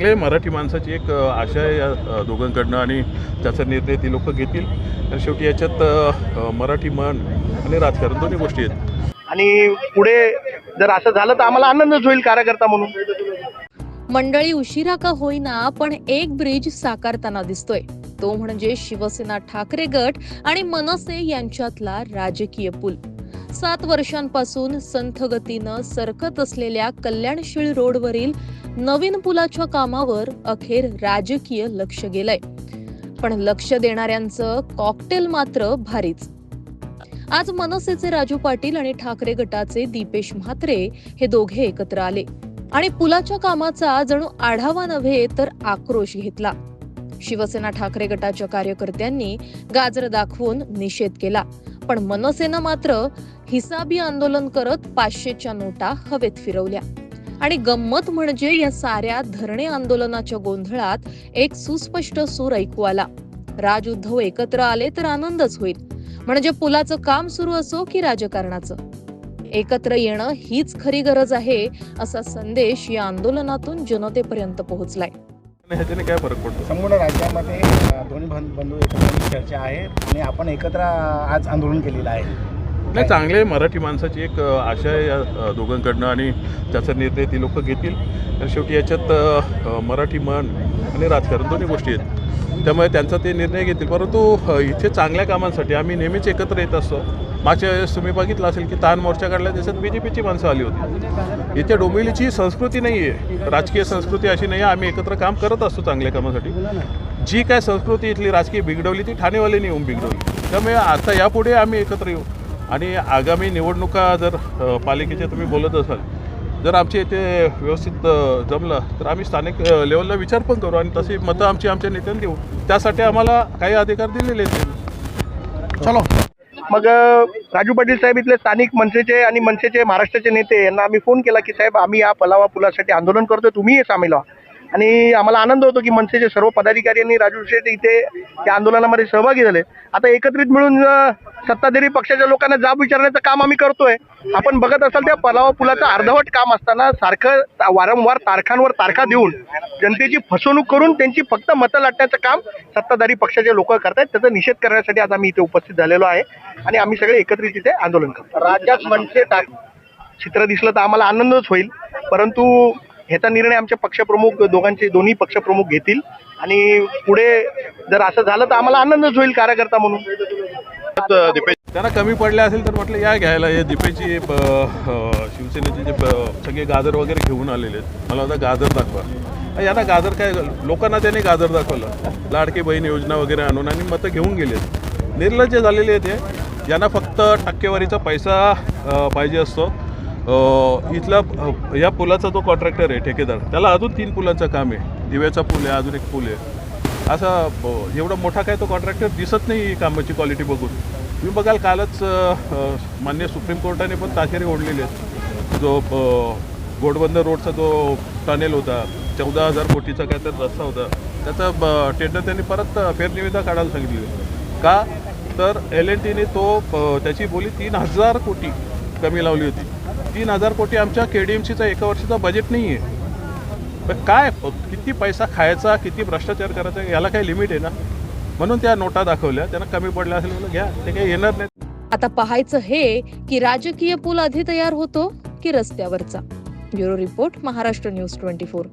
चांगले मराठी माणसाची एक आशा आहे या दोघांकडनं आणि त्याचा निर्णय ती लोक घेतील. तर शेवटी याच्यात मराठी मन आणि राजकारण दोन्ही गोष्टी आहेत. आणि पुढे जर असं झालं तर आम्हाला आनंदच होईल कार्यकर्ता म्हणून. मंडळी उशिरा का होईना पण एक ब्रिज साकारताना दिसतोय. तो म्हणजे शिवसेना ठाकरे गट आणि मनसे यांच्यातला राजकीय पूल. सात वर्षांपासून संथ गतीनं सरकत असलेल्या कल्याणशीळ रोडवरील नवीन पुलाच्या कामावर अखेर राजकीय लक्ष गेलंय. पण लक्ष देणाऱ्यांचं कॉकटेल मात्र भारीच. आज मनसेचे राजू पाटील आणि ठाकरे गटाचे दीपेश म्हात्रे हे दोघे एकत्र आले. आणि पुलाच्या कामाचा जणू आढावा नव्हे तर आक्रोश घेतला. शिवसेना ठाकरे गटाच्या कार्यकर्त्यांनी गाजर दाखवून निषेध केला. पण मनसेनं मात्र हिसाबी आंदोलन करत पाचशेच्या नोटा हवेत फिरवल्या. आणि गंमत म्हणजे या साऱ्या धरणे आंदोलनाच्या गोंधळात एक सुस्पष्ट सूर ऐकू आला. राज उद्धव एकत्र आले तर आनंदच होईल. म्हणजे पुलाचं काम सुरू असो की राजकारणाचं? एकत्र येणं हीच खरी गरज आहे असा संदेश या आंदोलनातून जनतेपर्यंत पोहोचलाय. ह्याच्याने काय फरक पडतो? संपूर्ण राज्यामध्ये दोन्ही बं- बंधू एकत्र चर्चा आहे आणि आपण एकत्र आज आंदोलन केलेलं आहे. नाही चांगले मराठी माणसाची एक आशा आहे या दोघांकडनं आणि त्याचा निर्णय ती लोक घेतील. तर शेवटी याच्यात मराठी मन आणि राजकारण दोन्ही गोष्टी आहेत. त्यामुळे त्यांचा ते निर्णय घेतील. परंतु इथे चांगल्या कामांसाठी आम्ही नेहमीच एकत्र येत असतो. मागच्या वेळेस तुम्ही बघितलं असेल की ताण मोर्चा काढला त्याच्यात बी जे पीची माणसं आली होती. इथे डोंबिवलीची संस्कृती नाही आहे राजकीय संस्कृती अशी नाही आहे आम्ही एकत्र काम करत असतो चांगल्या कामासाठी. जी काय संस्कृती इथली राजकीय बिघडवली ती ठाणेवाल्यांनी येऊन बिघडवली. त्यामुळे आता यापुढे आम्ही एकत्र येऊ. आणि आगामी निवडणुका जर पालिकेच्या तुम्ही बोलत असाल जर आमच्या इथे व्यवस्थित जमलं तर आम्ही स्थानिक लेवलला विचार पण करू आणि तशी मतं आमची आमच्या नेत्यांना देऊ. त्यासाठी आम्हाला काही अधिकार दिलेले आहेत. चलो. मग राजू पाटील साहेब इथले स्थानिक मनसेचे आणि मनसेचे महाराष्ट्राचे नेते यांना आम्ही फोन केला की साहेब आम्ही या पलावा पुलासाठी आंदोलन करतोय तुम्ही सामील व्हा. आणि आम्हाला आनंद होतो की मनसेचे सर्व पदाधिकारी आणि राजू शेठ इथे या आंदोलनामध्ये सहभागी झाले. आता एकत्रित मिळून सत्ताधारी पक्षाच्या लोकांना जाब विचारण्याचं काम आम्ही करतोय. आपण बघत असाल त्या पलावा पुलाचं अर्धवट काम असताना सारखं वारंवार तारखांवर तारखा देऊन जनतेची फसवणूक करून त्यांची फक्त मतं लाटण्याचं काम सत्ताधारी पक्षाचे लोक करतायत. त्याचा निषेध करण्यासाठी आज आम्ही इथे उपस्थित झालेलो आहे आणि आम्ही सगळे एकत्रित इथे आंदोलन करतो राज्यात मनसे चित्र दिसलं तर आम्हाला आनंदच होईल. परंतु ह्याचा निर्णय आमच्या पक्षप्रमुख दोघांचे दोन्ही पक्षप्रमुख घेतील. आणि पुढे जर असं झालं तर आम्हाला आनंदच होईल कार्यकर्ता म्हणून. त्यांना कमी पडले असेल तर म्हटलं या घ्यायला. हे दीपेची शिवसेनेचे जे सगळे गाजर वगैरे घेऊन आलेले आहेत. मला आता गाजर दाखवा. यांना गाजर काय लोकांना त्याने गाजर दाखवलं. लाडके बहीण योजना वगैरे आणून आणि मतं घेऊन गेले निर्लज्ज झालेले आहेत हे. यांना फक्त टक्केवारीचा पैसा पाहिजे असतो. इथला या पुलाचा जो कॉन्ट्रॅक्टर आहे ठेकेदार त्याला अजून तीन पुलांचं काम आहे. दिव्याचा पूल आहे अजून एक पूल आहे. असा एवढा मोठा काय तो कॉन्ट्रॅक्टर दिसत नाही कामाची क्वालिटी बघून. तुम्ही बघाल कालच मान्य सुप्रीम कोर्टाने पण ताशेरे ओढलेले आहेत. जो घोडबंद घोडबंदर रोडचा जो टनेल होता चौदा हजार कोटीचा काय तर रस्ता होता त्याचा ब- टेंडर त्यांनी परत फेरनिविदा काढायला सांगितली का? तर एल एन टीने तो त्याची बोली तीन हजार कोटी कमी लावली होती. तीन हजार कोटी आमच्या के डी एम सीचा एका वर्षाचा बजेट नाही आहे पण काय किती पैसा खायचा किती भ्रष्टाचार करायचा याला काही लिमिट आहे ना? म्हणून त्या नोटा दाखवल्या. त्यांना कमी पडल्या असेल म्हणून घ्या ते काही येणार नाही. आता पाहायचं हे की राजकीय पूल आधी तयार होतो की रस्त्यावरचा. Bureau report Maharashtra news twenty four.